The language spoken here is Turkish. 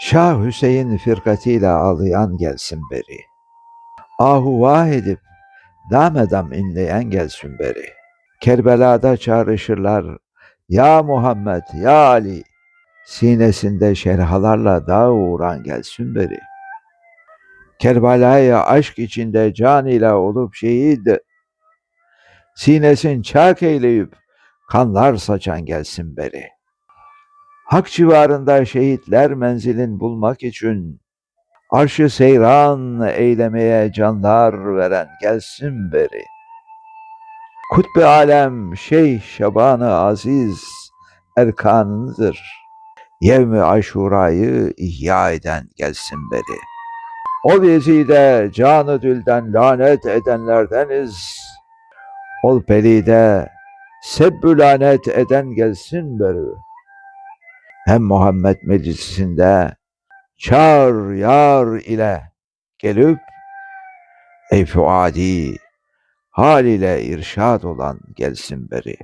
Şah Hüseyin firkatıyla ağlayan gelsin beri. Ahu vah edip damedam inleyen gelsin beri. Kerbela'da çağrışırlar ya Muhammed ya Ali. Sinesinde şerhalarla dağ uğran gelsin beri. Kerbela'ya aşk içinde can ile olup şehit. Sinesin çak eyleyip kanlar saçan gelsin beri. Hak civarında şehitler menzilin bulmak için arşı seyran eylemeye canlar veren gelsin beri. Kutbe alem Şeyh Şabanı Aziz erkanıdır. Yevmi Aşura'yı ihya eden gelsin beri. O vezide canı dülden lanet edenlerdeniz. Ol pelide sebbü lanet eden gelsin beri. Hem Muhammed meclisinde çağır yar ile gelip ey fuadi hal ile irşad olan gelsin beri.